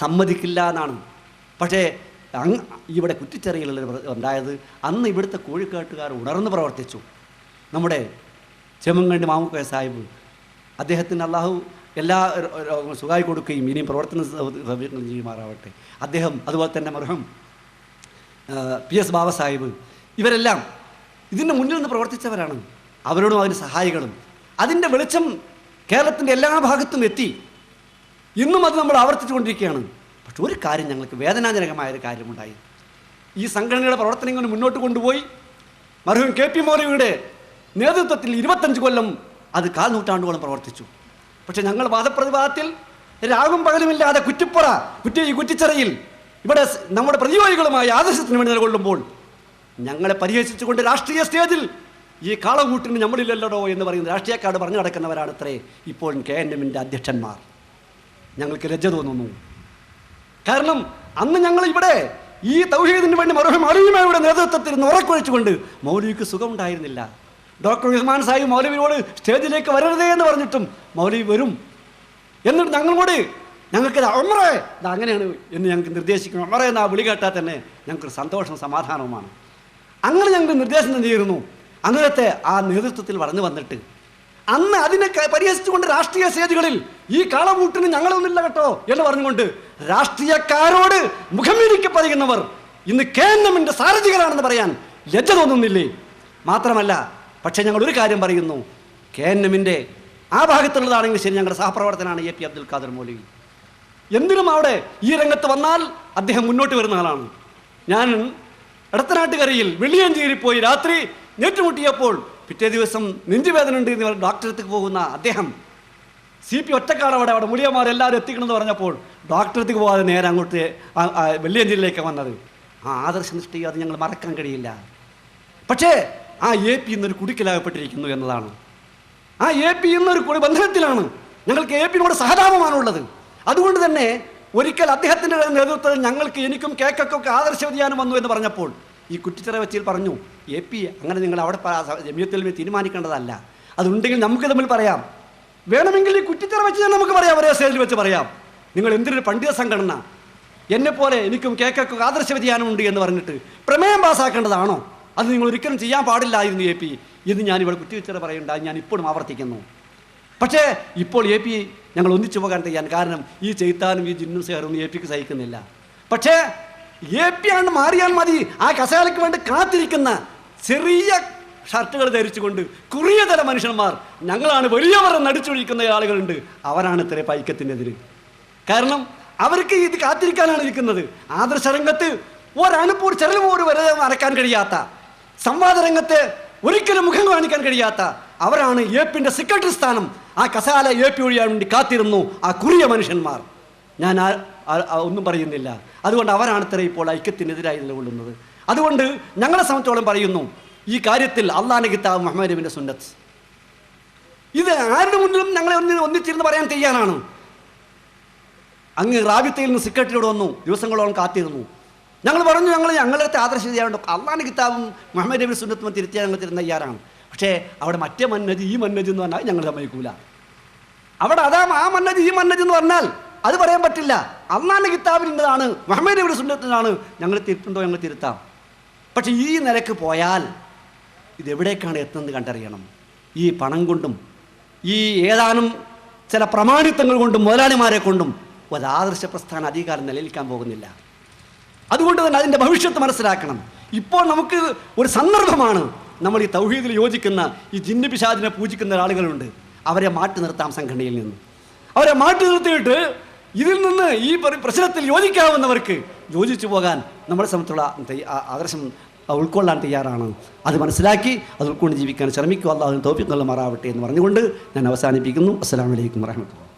സമ്മതിക്കില്ല എന്നാണ് പക്ഷേ അങ് ഇവിടെ കുറ്റിച്ചെറിയിൽ ഉണ്ടായത് അന്ന് ഇവിടുത്തെ കോഴിക്കാട്ടുകാർ ഉണർന്ന് പ്രവർത്തിച്ചു. നമ്മുടെ ചെമ്മങ്കണ്ടി മാമുക്കോയ സാഹിബ് അദ്ദേഹത്തിന് അള്ളാഹു എല്ലാ സുഖമായി കൊടുക്കുകയും ഇനിയും പ്രവർത്തന ചെയ്യുമാറാവട്ടെ. അദ്ദേഹം അതുപോലെ തന്നെ മർഹം പി എസ് ബാബ സാഹിബ് ഇവരെല്ലാം ഇതിന്റെ മുന്നിൽ നിന്ന് പ്രവർത്തിച്ചവരാണ്. അവരോടും അതിന് സഹായികളും. അതിന്റെ വെളിച്ചം കേരളത്തിന്റെ എല്ലാ ഭാഗത്തും എത്തി. ഇന്നും അത് നമ്മൾ ആവർത്തിച്ചുകൊണ്ടിരിക്കുകയാണ്. പക്ഷെ ഒരു കാര്യം ഞങ്ങൾക്ക് വേദനാജനകമായ ഒരു കാര്യമുണ്ടായി. ഈ സംഘടനയുടെ പ്രവർത്തനങ്ങൾ മുന്നോട്ട് കൊണ്ടുപോയി. മർഹൂം കെ പി മൗലവിയുടെ നേതൃത്വത്തിൽ ഇരുപത്തഞ്ച് കൊല്ലം അത് കാൽ നൂറ്റാണ്ടോളം പ്രവർത്തിച്ചു. പക്ഷെ ഞങ്ങൾ വാദപ്രതിവാദത്തിൽ രാവും പകലുമില്ലാതെ കുറ്റിപ്പുറ കുറ്റി ഈ കുറ്റിച്ചിറയിൽ ഇവിടെ നമ്മുടെ പ്രതിയോഗികളുമായി ആദർശത്തിന് വേണ്ടി നിലകൊള്ളുമ്പോൾ ഞങ്ങളെ പരിഹസിച്ചുകൊണ്ട് രാഷ്ട്രീയ സ്റ്റേജിൽ ഈ കാളകൂട്ടിന് നമ്മളില്ലല്ലോ എന്ന് പറയുന്ന രാഷ്ട്രീയക്കാട് പറഞ്ഞു നടക്കുന്നവരാണ് അത്രേ ഇപ്പോൾ കെ എൻ എമ്മിന്റെ അധ്യക്ഷന്മാർ. ഞങ്ങൾക്ക് ലജ്ജ തോന്നുന്നു. കാരണം അന്ന് ഞങ്ങൾ ഇവിടെ ഈ തൗഹീദിന് വേണ്ടി മറുപടി ഇവിടെ നേതൃത്വത്തിൽ നിന്ന് ഉറക്കൊഴിച്ചുകൊണ്ട് മൗലവിക്ക് സുഖമുണ്ടായിരുന്നില്ല. ഡോക്ടർ ഉസ്മാൻ സാഹിബ് മൗലവിയോട് സ്റ്റേജിലേക്ക് വരരുതേ എന്ന് പറഞ്ഞിട്ടും മൗലവി വരും. എന്നിട്ട് ഞങ്ങളോട് ഞങ്ങൾക്ക് അമറേ ഇത് അങ്ങനെയാണ് എന്ന് ഞങ്ങൾക്ക് നിർദ്ദേശിക്കണം അമറേ എന്നാ വിളി കേട്ടാൽ തന്നെ ഞങ്ങൾക്കൊരു സന്തോഷവും സമാധാനവുമാണ്. അങ്ങനെ ഞങ്ങൾക്ക് നിർദ്ദേശം തന്നിരുന്നു. അങ്ങനത്തെ ആ നേതൃത്വത്തിൽ വളർന്നു വന്നിട്ട്. അന്ന് അതിനെ പരിഹസിച്ചുകൊണ്ട് രാഷ്ട്രീയ സ്റ്റേജുകളിൽ ഈ കാളമൂട്ടിന് ഞങ്ങളൊന്നുമില്ല കേട്ടോ എന്ന് പറഞ്ഞുകൊണ്ട് രാഷ്ട്രീയക്കാരോട് മുഖമീരിക്ക് പറയുന്നവർ ഇന്ന് കെ എൻ എമ്മിന്റെ സാരഥികളാണെന്ന് പറയാൻ ലജ്ജ തോന്നുന്നില്ലേ? മാത്രമല്ല പക്ഷേ ഞങ്ങൾ ഒരു കാര്യം പറയുന്നു. കെ എൻ എമ്മിന്റെ ആ ഭാഗത്തുള്ളതാണെങ്കിൽ ശരി ഞങ്ങളുടെ സഹപ്രവർത്തനാണ് എ പി അബ്ദുൽ ഖാദർ മൗലവി. എന്തിനും അവിടെ ഈ രംഗത്ത് വന്നാൽ അദ്ദേഹം മുന്നോട്ട് വരുന്ന ആളാണ്. ഞാൻ ഇടത്തനാട്ടുകരയിൽ വെള്ളിയഞ്ചേരി പോയി രാത്രി നേറ്റുമുട്ടിയപ്പോൾ പിറ്റേ ദിവസം നെഞ്ചുവേദന ഉണ്ട് എന്ന് പറഞ്ഞ് ഡോക്ടറെ പോകുന്ന അദ്ദേഹം സി പി ഒറ്റക്കാട് അവിടെ അവിടെ മുടിയന്മാർ എല്ലാവരും എത്തിക്കണമെന്ന് പറഞ്ഞപ്പോൾ ഡോക്ടറത്തേക്ക് പോകാതെ നേരെ അങ്ങോട്ട് വെള്ളിയഞ്ചേരിയിലേക്ക് വന്നത്. ആ ആദർശ നിഷ്ഠയും അത് ഞങ്ങൾ മറക്കാൻ കഴിയില്ല. പക്ഷേ ആ എ പി ഇന്നൊരു കുടുക്കിലാകപ്പെട്ടിരിക്കുന്നു എന്നതാണ്. ആ എ പി ഇന്നൊരു കുടി ബന്ധനത്തിലാണ്. ഞങ്ങൾക്ക് എ പിന്നോട് സഹതാപമാണുള്ളത്. അതുകൊണ്ട് തന്നെ ഒരിക്കൽ അദ്ദേഹത്തിന്റെ നേതൃത്വത്തിൽ ഞങ്ങൾക്ക് എനിക്കും കേക്കൊക്കെ ആദർശ വ്യതിയാനം വന്നു എന്ന് പറഞ്ഞപ്പോൾ ഈ കുറ്റിച്ചിറ വെച്ചിൽ പറഞ്ഞു എ പി അങ്ങനെ നിങ്ങൾ അവിടെ ജമ്യത്തിൽ തീരുമാനിക്കേണ്ടതല്ല. അതുണ്ടെങ്കിൽ നമുക്ക് തമ്മിൽ പറയാം. വേണമെങ്കിൽ ഈ കുറ്റിത്തറ വെച്ച് തന്നെ നമുക്ക് പറയാം ഒരേ സ്റ്റേജിൽ വെച്ച് പറയാം. നിങ്ങൾ എന്തിനൊരു പണ്ഡിത സംഘടന എന്നെ പോലെ എനിക്കും കേക്കൊക്കെ ആദർശ വ്യതിയാനമുണ്ട് എന്ന് പറഞ്ഞിട്ട് പ്രമേയം പാസ്സാക്കേണ്ടതാണോ? അത് നിങ്ങൾ ഒരിക്കലും ചെയ്യാൻ പാടില്ലായിരുന്നു എ പി ഇന്ന് ഞാൻ ഇവിടെ കുറ്റിവെച്ചത് പറയണ്ട ഞാൻ ഇപ്പോഴും ആവർത്തിക്കുന്നു. പക്ഷേ ഇപ്പോൾ എ പി ഞങ്ങൾ ഒന്നിച്ചു പോകാൻ തയ്യാൻ കാരണം ഈ ചെയ്ത്താനും ഈ ജിന്നും സേറും എ പിക്ക് സഹിക്കുന്നില്ല. പക്ഷേ എ പി ആണ് മാറിയാൽ മതി ആ കസേലയ്ക്ക് വേണ്ടി കാത്തിരിക്കുന്ന ചെറിയ ഷർട്ടുകൾ ധരിച്ചുകൊണ്ട് കുറിയ തല മനുഷ്യന്മാർ ഞങ്ങളാണ് വലിയവർ നടിച്ചൊഴിക്കുന്ന ആളുകളുണ്ട്. അവരാണ് ഇത്ര പൈക്കത്തിനെതിരെ കാരണം അവർക്ക് ഇത് കാത്തിരിക്കാനാണ് ഇരിക്കുന്നത്. ആദർശ രംഗത്ത് ഒരണുപൂർ ചെറൽ പോലും വരെ മറക്കാൻ കഴിയാത്ത സംവാദരംഗത്ത് ഒരിക്കലും മുഖം കാണിക്കാൻ കഴിയാത്ത അവരാണ് പിന്റെ സെക്രട്ടറി സ്ഥാനം. ആ കസാല എ പി ഒഴിയാൻ വേണ്ടി കാത്തിരുന്നു ആ കുറിയ മനുഷ്യന്മാർ. ഞാൻ ഒന്നും പറയുന്നില്ല. അതുകൊണ്ട് അവരാണ് ഇത്ര ഇപ്പോൾ ഐക്യത്തിനെതിരായി നിലകൊള്ളുന്നത്. അതുകൊണ്ട് ഞങ്ങളെ സംബന്ധിച്ചോളം പറയുന്നു ഈ കാര്യത്തിൽ അള്ളാഹ് കിതാബ് മുഹമ്മദ് സുന്നത്ത്. ഇത് ആരുടെ മുന്നിലും ഞങ്ങളെ ഒന്ന് ഒന്നിച്ചിരുന്ന് പറയാൻ തയ്യാറാണ്? അങ്ങ് റാബിത്തയിൽ നിന്ന് സെക്രട്ടറിയോട് വന്നു ദിവസങ്ങളോളം കാത്തിരുന്നു. ഞങ്ങൾ പറഞ്ഞു ഞങ്ങൾ ഞങ്ങളുടെ ആദർശ ചെയ്യാറുണ്ട് അള്ളാഹ് കിതാബും മുഹമ്മദ് നബി സുന്നത്തും തിരുത്തിയാൽ ഞങ്ങൾ തരുന്ന തയ്യാറാണ്. പക്ഷേ അവിടെ മറ്റേ മന്നജ് ഈ മന്നജ് എന്ന് പറഞ്ഞാൽ ഞങ്ങൾ സമ്മതിക്കൂല. അവിടെ അതാ ആ മന്നജ് ഈ മന്നജ് എന്ന് പറഞ്ഞാൽ അത് പറയാൻ പറ്റില്ല. അള്ളാഹിന്റെ കിതാബിന്റെതാണ് മുഹമ്മദ് നബിയുടെ സുന്നത്തിനാണ് ഞങ്ങൾ തിരുത്തുണ്ടോ ഞങ്ങൾ തിരുത്താം. പക്ഷേ ഈ നിലയ്ക്ക് പോയാൽ ഇതെവിടേക്കാണ് എത്തുന്നത് കണ്ടറിയണം. ഈ പണം കൊണ്ടും ഈ ഏതാനും ചില പ്രമാണിത്വങ്ങൾ കൊണ്ടും മുതലാളിമാരെ കൊണ്ടും ഒരു ആദർശ പ്രസ്ഥാന അധികാരം നിലനിൽക്കാൻ പോകുന്നില്ല. അതുകൊണ്ട് തന്നെ അതിന്റെ ഭവിഷ്യത്ത് മനസ്സിലാക്കണം. ഇപ്പോൾ നമുക്ക് ഒരു സന്ദർഭമാണ് നമ്മൾ ഈ തൗഹീദിൽ യോജിക്കുന്ന ഈ ജിന്നു പിശാദിനെ പൂജിക്കുന്ന ആളുകളുണ്ട് അവരെ മാറ്റി നിർത്താം സംഘടനയിൽ നിന്ന്. അവരെ മാറ്റി നിർത്തിയിട്ട് ഇതിൽ നിന്ന് ഈ പ്രശ്നത്തിൽ യോജിക്കാവുന്നവർക്ക് യോജിച്ചു പോകാൻ നമ്മളെ സംബന്ധിച്ചുള്ള തയ്യ- ആദർശം ഉൾക്കൊള്ളാൻ തയ്യാറാണ്. അത് മനസ്സിലാക്കി അത് ഉൾക്കൊണ്ട് ജീവിക്കാൻ ശ്രമിക്കുക അള്ളാഹു തോപ്പിക്കൊള്ളുമാറാവട്ടെ എന്ന് പറഞ്ഞുകൊണ്ട് ഞാൻ അവസാനിപ്പിക്കുന്നു. അസ്സാം വലൈക്കും വാഹമത്തുള്ള